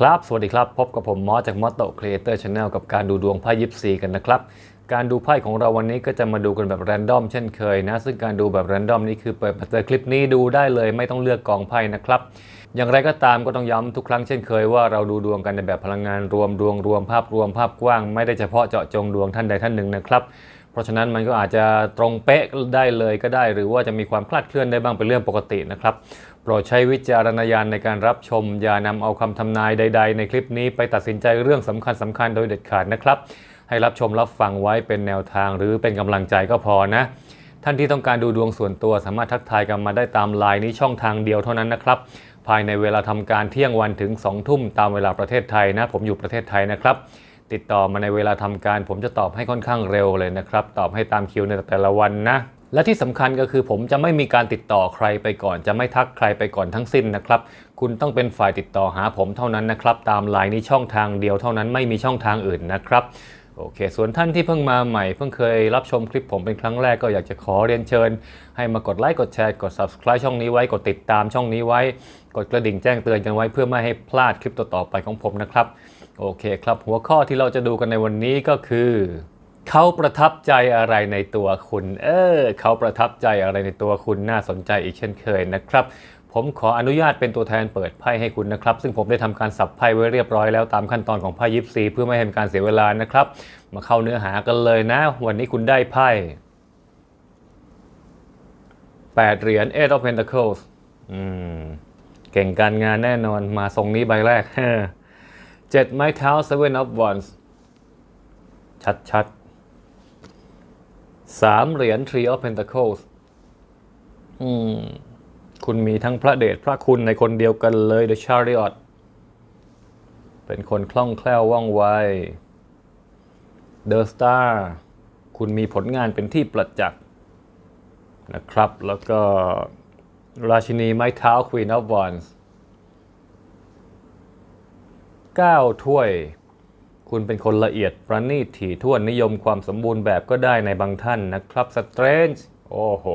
ครับ สวัสดีครับ พบกับผมมอสจากมอสโตครีเอเตอร์ชาแนลกับการดูดวงไพ่ยิปซีกันนะครับ การดูไพ่ของเราวันนี้ก็จะมาดูกันแบบแรนดอมเช่นเคยนะ ซึ่งการดูแบบแรนดอมนี่คือเปิดเจอคลิปนี้ดูได้เลย ไม่ต้องเลือกกองไพ่นะครับ อย่างไรก็ตามก็ต้องย้ำทุกครั้งเช่นเคยว่าเราดูดวงกันในแบบพลังงานรวมดวงรวมภาพรวมภาพกว้าง ไม่ได้เฉพาะเจาะจงดวงท่านใดท่านหนึ่งนะครับ เพราะฉะนั้นมันก็อาจจะตรงเป๊ะได้เลยก็ได้ หรือว่าจะมีความคลาดเคลื่อนได้บ้างเป็นเรื่องปกตินะครับโปรดใช้วิจารณญาณในการรับชม อย่านำเอาคำทำนายใด ๆ ในคลิปนี้ไปตัดสินใจเรื่องสำคัญสคัญๆโดยเด็ดขาดนะครับ ให้รับชมรับฟังไว้เป็นแนวทางหรือเป็นกำลังใจก็พอนะ ท่านที่ต้องการดูดวงส่วนตัวสามารถทักทายกันมาได้ตามไลน์นี้ช่องทางเดียวเท่านั้นนะครับ ภายในเวลาทำการเที่ยงวันถึง 2 ทุ่มตามเวลาประเทศไทยนะ ผมอยู่ประเทศไทยนะครับ ติดต่อมาในเวลาทำการ ผมจะตอบให้ค่อนข้างเร็วเลยนะครับ ตอบให้ตามคิวในแต่ละวันนะ และที่สำคัญก็คือผมจะไม่มีการติดต่อใครไปก่อน จะไม่ทักใครไปก่อนทั้งสิ้นนะครับ คุณต้องเป็นฝ่ายติดต่อหาผมเท่านั้นนะครับ ตามไลน์นี้ช่องทางเดียวเท่านั้นไม่มีช่องทางอื่นนะครับโอเค ส่วนท่านที่เพิ่งมาใหม่ เพิ่งเคยรับชมคลิปผมเป็นครั้งแรกก็อยากจะขอเรียนเชิญ ให้มากดไลค์กดแชร์กด subscribe ช่องนี้ไว้กดติดตามช่องนี้ไว้ กดกระดิ่งแจ้งเตือนกันไว้เพื่อไม่ให้พลาดคลิปต่อๆไปของผมนะครับ โอเคครับหัวข้อที่เราจะดูกันในวันนี้ก็คือเขาประทับใจอะไรในตัวคุณ เออเขาประทับใจอะไรในตัวคุณน่าสนใจอีกเช่นเคยนะครับ ผมขออนุญาตเป็นตัวแทนเปิดไพ่ให้คุณนะครับ ซึ่งผมได้ทำการสับไพ่ไว้เรียบร้อยแล้วตามขั้นตอนของไพ่ยิปซีเพื่อไม่ให้เป็นการเสียเวลานะครับ มาเข้าเนื้อหากันเลยนะ วันนี้คุณได้ไพ่8เหรียญ Eight of Pentacles อืมเก่งการงานแน่นอนมาทรงนี้ใบแรก เจ็ดไม้เท้า Seven of Wands ชัดชัดๆสามเหรียญ Three of Pentacles อืม คุณมีทั้งพระเดชพระคุณในคนเดียวกันเลย The Chariot เป็นคนคล่องแคล่วว่องไว The Star คุณมีผลงานเป็นที่ประจักษ์นะครับ แล้วก็ราชินีไม้เท้า Queen of Wands 9 ถ้วย คุณเป็นคนละเอียดประณีตถี่ถ้วนนิยมความสมบูรณ์แบบก็ได้ในบางท่านนะครับ Strange โอ้โห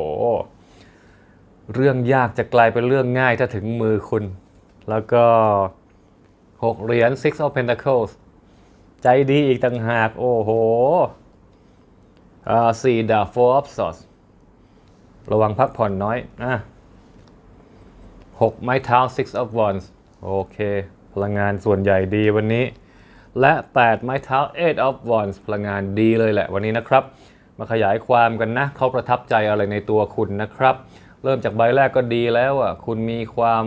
เรื่องยากจะกลายเป็นเรื่องง่ายถ้าถึงมือคุณ แล้วก็ 6 เหรียญ Six of Pentacles ใจดีอีกต่างหาก โอ้โหอ่าสี่ดาบ Four of Swords ระวังพักผ่อนน้อยอะหกไม้เท้า Six of Wands โอเค พลังงานส่วนใหญ่ดีวันนี้ และ 8 ไม้เท้า Eight of Wands พลังงานดีเลยแหละวันนี้นะครับ มาขยายความกันนะเขาประทับใจอะไรในตัวคุณนะครับ เริ่มจากใบแรกก็ดีแล้วอะคุณมีความ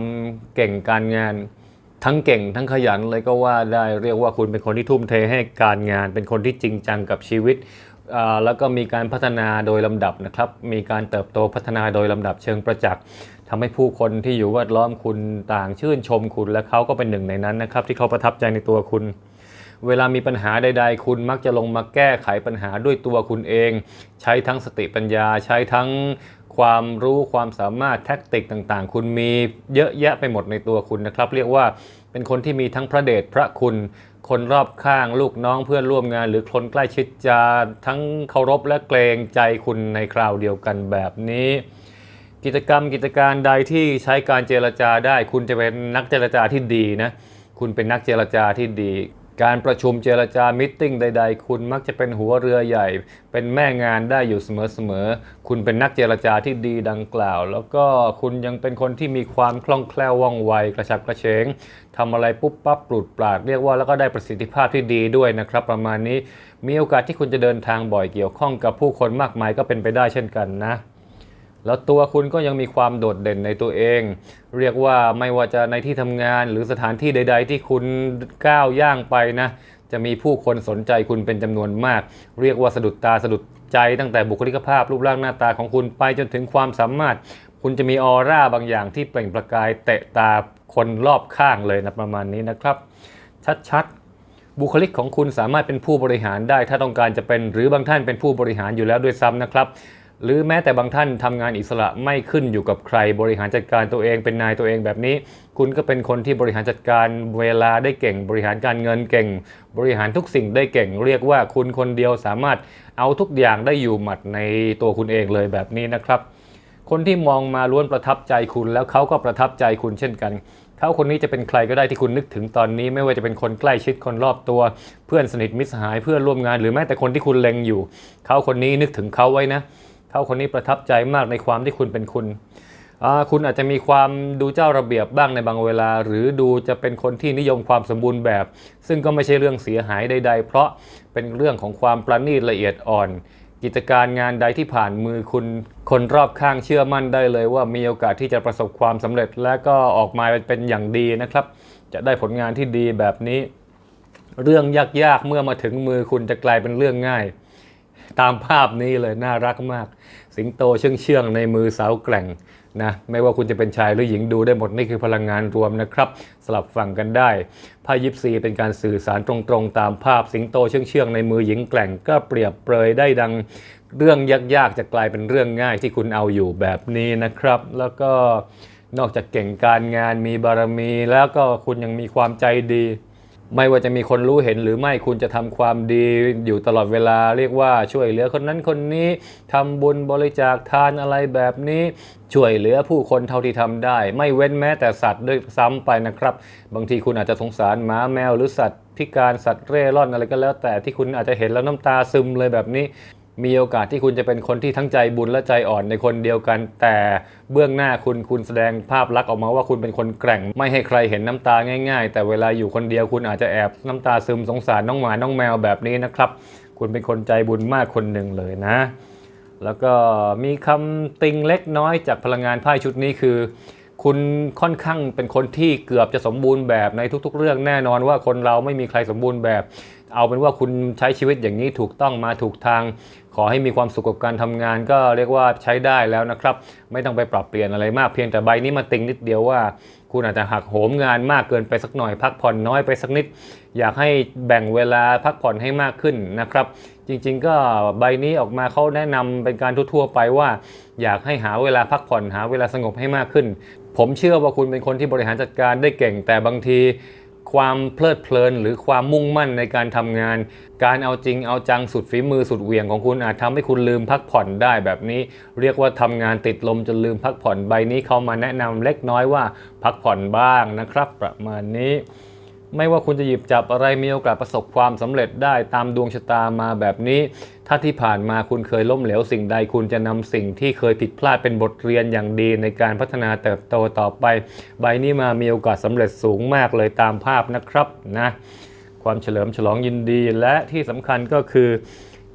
เก่งการงานทั้งเก่งทั้งขยันเลยก็ว่าได้เรียกว่าคุณเป็นคนที่ทุ่มเทให้การงาน เป็นคนที่จริงจังกับชีวิต แล้วก็มีการพัฒนาโดยลำดับนะครับ มีการเติบโตพัฒนาโดยลำดับเชิงประจักษ์ทำให้ผู้คนที่อยู่แวดล้อมคุณต่างชื่นชมคุณ และเขาก็เป็นหนึ่งในนั้นนะครับ ที่เขาประทับใจในตัวคุณ เวลามีปัญหาใด ๆ คุณมักจะลงมาแก้ไขปัญหาด้วยตัวคุณเอง ใช้ทั้งสติปัญญา ใช้ทั้งความรู้ความสามารถแท็กติกต่างๆ คุณมีเยอะแยะไปหมดในตัวคุณนะครับ เรียกว่าเป็นคนที่มีทั้งพระเดชพระคุณ คนรอบข้างลูกน้องเพื่อนร่วมงานหรือคนใกล้ชิดจะทั้งเคารพและเกรงใจคุณในคราวเดียวกันแบบนี้ กิจกรรมกิจการใดที่ใช้การเจรจาได้ คุณจะเป็นนักเจรจาที่ดีนะ คุณเป็นนักเจรจาที่ดี การประชุมเจรจามิทติ้งใด ๆ คุณมักจะเป็นหัวเรือใหญ่ เป็นแม่งานได้อยู่เสมอๆ คุณเป็นนักเจรจาที่ดีดังกล่าว แล้วก็คุณยังเป็นคนที่มีความคล่องแคล่วว่องไวกระฉับกระเฉงทำอะไรปุ๊บปั๊บปลุดปราดเรียกว่าแล้วก็ได้ประสิทธิภาพที่ดีด้วยนะครับ ประมาณนี้มีโอกาสที่คุณจะเดินทางบ่อยเกี่ยวข้องกับผู้คนมากมายก็เป็นไปได้เช่นกันนะ แล้วตัวคุณก็ยังมีความโดดเด่นในตัวเอง เรียกว่าไม่ว่าจะในที่ทำงานหรือสถานที่ใด ๆ ที่คุณก้าวย่างไปนะ จะมีผู้คนสนใจคุณเป็นจำนวนมาก เรียกว่าสะดุดตาสะดุดใจตั้งแต่บุคลิกภาพรูปร่างหน้าตาของคุณไปจนถึงความสามารถ คุณจะมีออร่าบางอย่างที่เปล่งประกายเตะตาคนรอบข้างเลยนะประมาณนี้นะครับ ชัดๆ บุคลิกของคุณสามารถเป็นผู้บริหารได้ ถ้าต้องการจะเป็นหรือบางท่านเป็นผู้บริหารอยู่แล้วด้วยซ้ำนะครับ หรือแม้แต่บางท่านทำงานอิสระไม่ขึ้นอยู่กับใครบริหารจัดการตัวเองเป็นนายตัวเองแบบนี้ คุณก็เป็นคนที่บริหารจัดการเวลาได้เก่ง บริหารการเงินเก่ง บริหารทุกสิ่งได้เก่ง เรียกว่าคุณคนเดียวสามารถเอาทุกอย่างได้อยู่หมัดในตัวคุณเองเลยแบบนี้นะครับ คนที่มองมาล้วนประทับใจคุณแล้วเขาก็ประทับใจคุณเช่นกันเเขาคนนี้จะเป็นใครก็ได้ที่คุณนึกถึงตอนนี้ ไม่ว่าจะเป็นคนใกล้ชิดคนรอบตัว เพื่อนสนิทมิตรสหายเพื่อนร่วมงาน หรือแม้แต่คนที่คุณเล็งอยู่เขาคนนี้นึกถึงเขาไว้นะ เขาคนนี้ประทับใจมากในความที่คุณเป็นคุณคุณอาจจะมีความดูเจ้าระเบียบบ้างในบางเวลา หรือดูจะเป็นคนที่นิยมความสมบูรณ์แบบ ซึ่งก็ไม่ใช่เรื่องเสียหายใด ๆ เพราะเป็นเรื่องของความประณีตละเอียดอ่อน กิจการงานใดที่ผ่านมือคุณคนรอบข้างเชื่อมั่นได้เลยว่ามีโอกาสที่จะประสบความสำเร็จ และก็ออกมาเป็นอย่างดีนะครับ จะได้ผลงานที่ดีแบบนี้ เรื่องยากๆเมื่อมาถึงมือคุณจะกลายเป็นเรื่องง่าย ตามภาพนี้เลยน่ารักมาก สิงโตเชื่องเชื่องในมือสาวแกร่งนะไม่ว่าคุณจะเป็นชายหรือหญิงดูได้หมด นี่คือพลังงานรวมนะครับ สลับฝั่งกันได้ไพ่ยิปซีเป็นการสื่อสารตรงๆ ตามภาพสิงโตเชื่องเชื่องในมือหญิงแกร่งก็เปรียบเปรยได้ดังเรื่องยากๆ จะกลายเป็นเรื่องง่ายที่คุณเอาอยู่แบบนี้นะครับ แล้วก็นอกจากเก่งการงานมีบารมี แล้วก็คุณยังมีความใจดี ไม่ว่าจะมีคนรู้เห็นหรือไม่คุณจะทำความดีอยู่ตลอดเวลาเรียกว่าช่วยเหลือคนนั้นคนนี้ทำบุญบริจาคทานอะไรแบบนี้ ช่วยเหลือผู้คนเท่าที่ทำได้ ไม่เว้นแม้แต่สัตว์ด้วยซ้ำไปนะครับ บางทีคุณอาจจะสงสารหมาแมวหรือสัตว์พิการสัตว์เร่ร่อนอะไรก็แล้ว แต่ที่คุณอาจจะเห็นแล้วน้ำตาซึมเลยแบบนี้ มีโอกาสที่คุณจะเป็นคนที่ทั้งใจบุญและใจอ่อนในคนเดียวกัน แต่เบื้องหน้าคุณคุณแสดงภาพลักษณ์ออกมาว่าคุณเป็นคนแกร่ง ไม่ให้ใครเห็นน้ำตาง่าย ๆ แต่เวลาอยู่คนเดียวคุณอาจจะแอบน้ำตาซึมสงสารน้องหมาน้องแมวแบบนี้นะครับ คุณเป็นคนใจบุญมากคนหนึ่งเลยนะ แล้วก็มีคำติงเล็กน้อยจากพลังงานไพ่ชุดนี้คือ คุณค่อนข้างเป็นคนที่เกือบจะสมบูรณ์แบบในทุก ๆ เรื่องแน่นอนว่าคนเราไม่มีใครสมบูรณ์แบบ เอาเป็นว่าคุณใช้ชีวิตอย่างนี้ถูกต้องมาถูกทาง ขอให้มีความสุขกับการทำงาน ก็เรียกว่าใช้ได้แล้วนะครับ ไม่ต้องไปปรับเปลี่ยนอะไรมากเพียงแต่ใบนี้มาติงนิดเดียวว่า คุณอาจจะหักโหมงานมากเกินไปสักหน่อย พักผ่อนน้อยไปสักนิด อยากให้แบ่งเวลาพักผ่อนให้มากขึ้นนะครับจริงๆ ก็ใบนี้ออกมาเขาแนะนำเป็นการทั่วๆไปว่า อยากให้หาเวลาพักผ่อนหาเวลาสงบให้มากขึ้น ผมเชื่อว่าคุณเป็นคนที่บริหารจัดการได้เก่งแต่บางที ความเพลิดเพลิน หรือความมุ่งมั่นในการทำงาน การเอาจริงเอาจังสุดฝีมือสุดเหวี่ยงของคุณอาจทำให้คุณลืมพักผ่อนได้แบบนี้ เรียกว่าทำงานติดลมจนลืมพักผ่อนใบนี้เขามาแนะนำเล็กน้อยว่าพักผ่อนบ้างนะครับ ประมาณนี้ ไม่ว่าคุณจะหยิบจับอะไรมีโอกาสประสบความสำเร็จได้ตามดวงชะตามาแบบนี้ ถ้าที่ผ่านมาคุณเคยล้มเหลวสิ่งใด คุณจะนำสิ่งที่เคยผิดพลาดเป็นบทเรียนอย่างดีในการพัฒนาเติบโตต่อไป ใบนี้มามีโอกาสสำเร็จสูงมากเลยตามภาพนะครับนะความเฉลิมฉลองยินดีและที่สำคัญก็คือ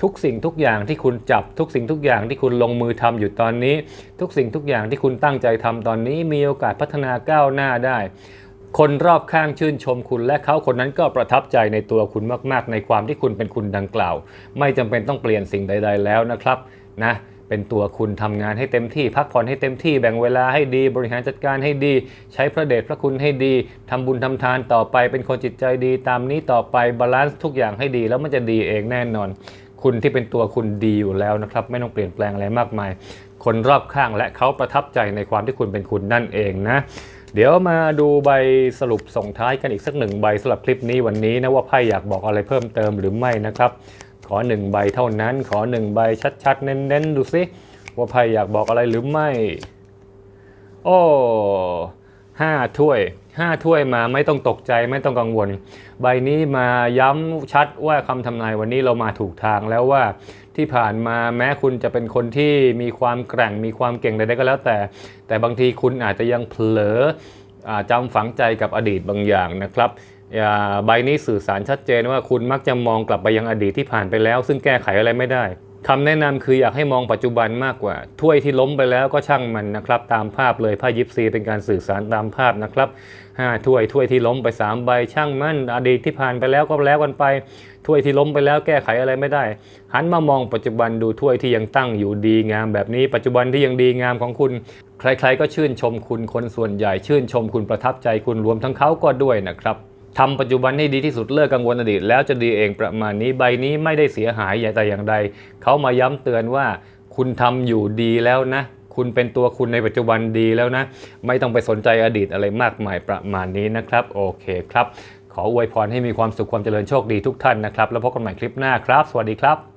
ทุกสิ่งทุกอย่างที่คุณจับทุกสิ่งทุกอย่างที่คุณลงมือทำอยู่ตอนนี้ ทุกสิ่งทุกอย่างที่คุณตั้งใจทำตอนนี้มีโอกาสพัฒนาก้าวหน้าได้ คนรอบข้างชื่นชมคุณและเขาคนนั้นก็ประทับใจในตัวคุณมาก ๆ ในความที่คุณเป็นคุณดังกล่าว ไม่จำเป็นต้องเปลี่ยนสิ่งใด ๆ แล้วนะครับนะเป็นตัวคุณทำงานให้เต็มที่ พักผ่อนให้เต็มที่แบ่งเวลาให้ดี บริหารจัดการให้ดี ใช้พระเดชพระคุณให้ดีทำบุญทำทานต่อไป เป็นคนจิตใจดี ตามนี้ต่อไปบาลานซ์ทุกอย่างให้ดี แล้วมันจะดีเองแน่นอน คุณที่เป็นตัวคุณดีอยู่แล้วนะครับ ไม่ต้องเปลี่ยนแปลงอะไรมากมาย คนรอบข้างและเขาประทับใจในความที่คุณเป็นคุณนั่นเองนะ เดี๋ยวมาดูใบสรุปส่งท้ายกันอีกสักหนึ่งใบสำหรับคลิปนี้วันนี้นะว่าไพ่อยากบอกอะไรเพิ่มเติมหรือไม่นะครับ ขอหนึ่งใบเท่านั้น ขอหนึ่งใบชัดๆ เน้นๆ ดูสิว่าไพ่อยากบอกอะไรหรือไม่ โอ้ ห้าถ้วยห้าถ้วยมาไม่ต้องตกใจไม่ต้องกังวล ใบนี้มาย้ำชัดว่าคำทำนายวันนี้เรามาถูกทางแล้วว่าที่ผ่านมาแม้คุณจะเป็นคนที่มีความแกร่งมีความเก่งใดๆก็แล้วแต่ แต่บางทีคุณอาจจะยังเผลออจำฝังใจกับอดีตบางอย่างนะครับใบนี้สื่อสารชัดเจนว่าคุณมักจะมองกลับไปยังอดีตที่ผ่านไปแล้ว ซึ่งแก้ไขอะไรไม่ได้ คำแนะนำคืออยากให้มองปัจจุบันมากกว่า ถ้วยที่ล้มไปแล้วก็ช่างมันนะครับ ตามภาพเลยไพ่ยิปซีเป็นการสื่อสารตามภาพนะครับห้าถ้วยถ้วยที่ล้มไปสามใบช่างมันอดีตที่ผ่านไปแล้วก็แล้วกันไป ถ้วยที่ล้มไปแล้วแก้ไขอะไรไม่ได้ หันมามองปัจจุบันดูถ้วยที่ยังตั้งอยู่ดีงามแบบนี้ ปัจจุบันที่ยังดีงามของคุณ ใครๆก็ชื่นชมคุณคนส่วนใหญ่ ชื่นชมคุณประทับใจคุณรวมทั้งเขาก็ด้วยนะครับ ทำปัจจุบันให้ดีที่สุดเลิกกังวลอดีต แล้วจะดีเองประมาณนี้ใบนี้ไม่ได้เสียหายอย่าแต่อย่างใดเขามาย้ำเตือนว่าคุณทำอยู่ดีแล้วนะ คุณเป็นตัวคุณในปัจจุบันดีแล้วนะ ไม่ต้องไปสนใจอดีตอะไรมากมายประมาณนี้นะครับ โอเคครับ ขออวยพรให้มีความสุขความเจริญโชคดีทุกท่านนะครับ แล้วพบกันใหม่คลิปหน้าครับ สวัสดีครับ